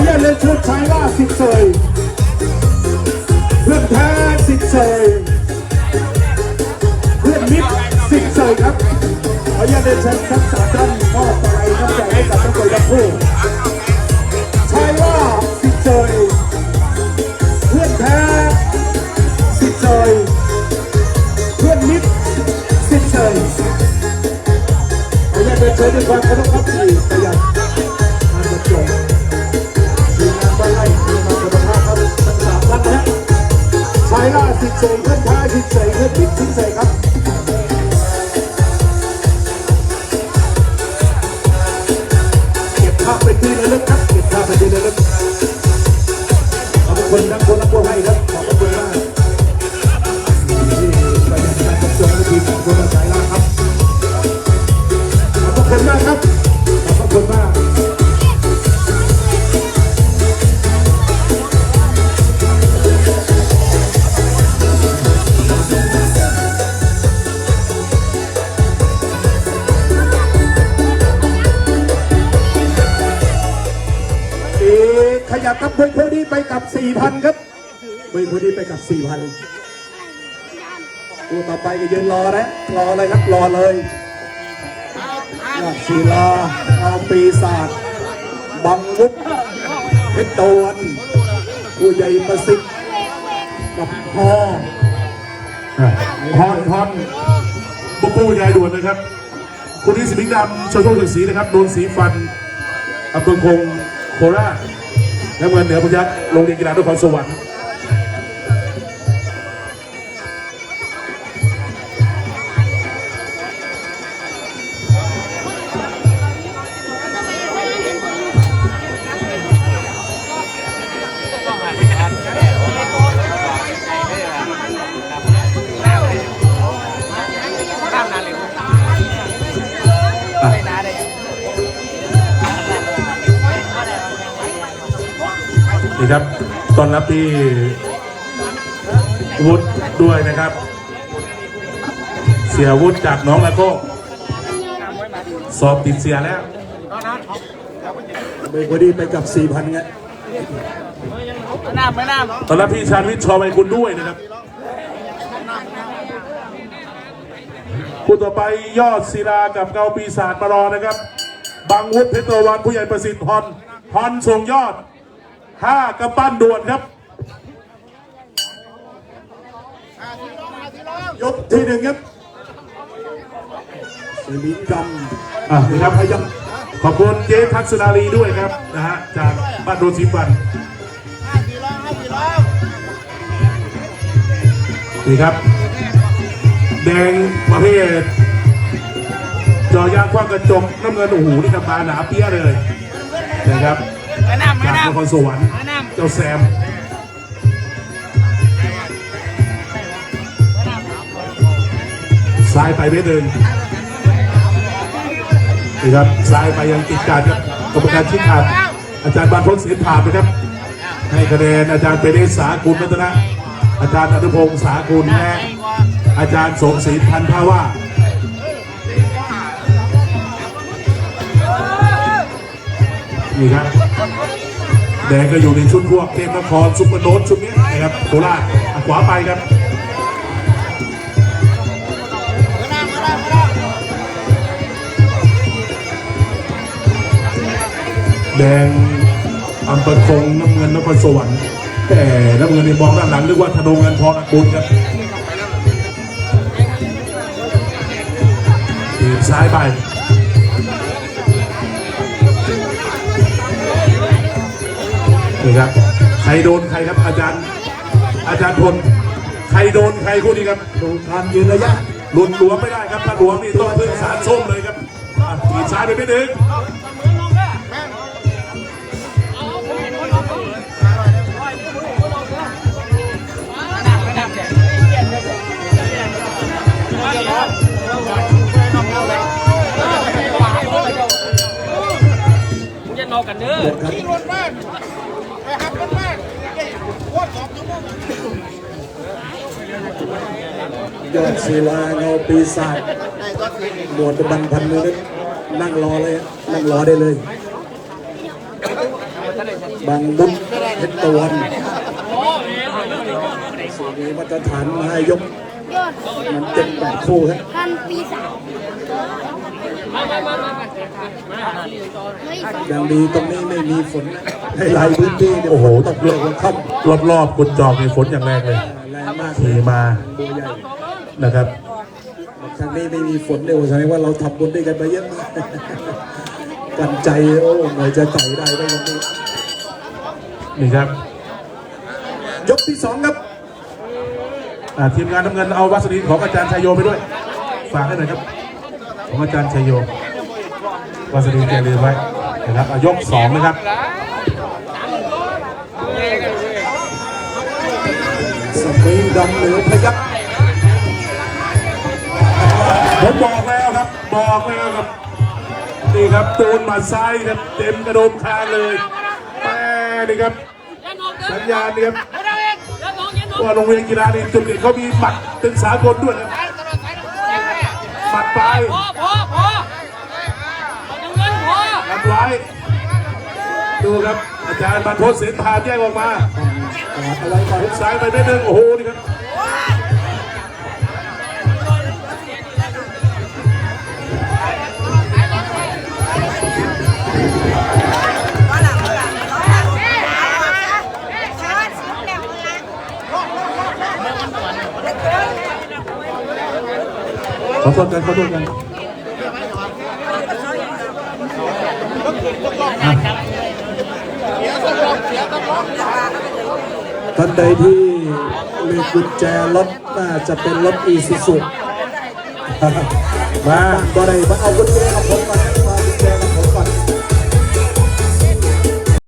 ออนุญาตเรียนเชิญชายล่าสิทธิ์เสยเพื่อนแท้สิทธิ์เสยเพื่อนมิตรสิทธิ์เสยครับขออนุญาตเรียนเชิญทั้งสามท่านมอบอะไรน้ำใจให้กับทั้งคนทั้งคู่ชายล่าสิทธิ์เสยเพื่อนแท้สิทธิ์เสยเพื่อนมิตรสิทธิ์เสยขออนุญาตเรียนเชิญด้วยความเคารพครับที่ประหยัด ทั้งสามท่านนะฮะชายล่าสิทธิ์เสกเพื่อนท้ายสิทธิ์เสกเพื่อนบิ๊กสิทธิ์เสกครับเก็บภาพเป็นที่ระลึกครับเก็บภาพเป็นที่ระลึกขอบคุณทั้งคนและผู้ให้ครับขอบคุณมากไปยัดการจัดจงและทีมของคนสายล่าครับขอบคุณมากครับขอบคุณมาก กับ4,000ครับเพื่อนคนนี้ไปกับ4,000ตัวต่อไปก็ยืนรอนะรอเลยครับรอเลยยอดศิลาเอาปีศาจบังมุกเพชรตะวันผู้ใหญ่ประสิทธิ์กับพ่อพรพรบุปูยายด่วนนะครับคุณนิสิมิงดำชาวโชคถึงสีนะครับโดนสีฟันอำเภอคงโคราช น้ำเงินเหนือพยัคฆ์โรงเรียนกีฬานครสวรรค์ นี่ครับตอนรับที่วุฒิด้วยนะครับ เสียวุฒิจากหน้องละโก้สอบติดเสียแล้วเพื่อนคนนี้ไปกับ 4,000ไงน้ำไม่น้ำตอนรับพี่ชาญวิทย์ชอไมคุณด้วยนะครับผู้ต่อไปยอดศิลากับเกาปีศาจมารอนะครับ บางวุฒิเพชรตะวันผู้ใหญ่ประสิทธิ์พรพรส่งยอด ห้ากระปั้นด่วนครับ ยกที่หนึ่งครับสมิงดอะำนี่ครับพยับขอบคุณเจ๊ทักษณาลีด้วยครับนะฮะจากบ้านโดนสีฟันนี่ครับ แดงประเภทจอยางคว้างกระจกน้ำเงินโอ้โหนี่ครับมาหนาเปี้ยเลยนะครับ ไม่น้ำไม่จากนครน้ำสวรรค์ไม่น้ำ เจ้าแซม ซ้ายไปเมตรหนึ่งนี่ครับ ซ้ายไปยังติดการครับกรรมการชี้ขาดอาจารย์บานพลเสียนผ่านนะครับ ให้คะแนนอาจารย์เปเรศสากุลรัตนะ อาจารย์อนุพงศ์สากุลและ อาจารย์สมศรีพันธ์ภาวานี่ครับ แดงก็อยู่ในชุดพวกเทพนครซุปเปอร์โนตชุดนี้นะครับโคราชขวาไปครับแดงอำเภอคงน้ำเงินนครสวรรค์แต่น้ำเงินนี่มองด้านหลังนึกว่าธนงเงินทองอกุลครับทีบซ้ายไป นี่ครับ ใครโดนใครครับ อาจารย์ อาจารย์พล ใครโดนใครคู่นี้ครับ ดูการยืนระยะหลุดหลวมไม่ได้ครับถ้าหลวมนี่ต้องพึ่งสารส้มเลยครับอะทีบซ้ายไปไม่ถึงไม่น้ำมึงจะนอนกันเด้อที่รถมากไป หักรถมากโคตรสองชั่วโมงยอดศิลาเงาปีศาจหมวดบันพันมือนั่งรอเลยนั่งรอได้เลย บางบุญเพชรตะวันมีมาตรฐานให้ยกยอดมันเจ็ดแปดคู่ครับพันปีสามเฮ้ยสองอย่างดีตรงนี้ไม่มีฝนนะ ให้หลายพื้นที่เนี่ยโอ้โหตกเลือกวันค่ำรอบรอบๆกุญจอกในฝนอย่างแรงเลยแรงมากขี่มาบัวใหญ่นะครับครั้งนี้ไม่มีฝนเนี่ยโอ้แสดงว่าเราทำบุญด้วยกันมาเยอะมากกันใจโอ้หน่อยจะไต่ได้ได้วันนี้นี่ครับ ยกที่สองครับอ่าทีมงานน้ำเงินเอาวัสดุของอาจารย์ชัยโยไปด้วย ฝากให้หน่อยครับของอาจารย์ชัยโยวัสดุแกลืมไว้นะครับอะยกสองนะครับ มิงดำเหนือพยักผมบอกแล้วครับ บอกแล้วครับ นี่ครับตูนมาซ้ายครับ เต็มกระโดมคาเลยแม่นี่ครับ สัญญาณนี่ครับว่าโรงเรียนกีฬานี่จุดเด่นเขามีหมัดเป็นสากลด้วยนะหมัดปพอพอพอน้ำเงินพอหมัดไว้ดูครับอาจารย์บรรพตเสนพาแยกออกมา กาดเอาไว้ก่อนหุกซ้ายไปได้หนึ่งโอ้โหนี่ครับขอโทษกันขอโทษกัน ท่านใดที่มีกุญแจรถน่าจะเป็นรถอีซูซุมาบ่ได้มาเอากุญแจเอาผมมา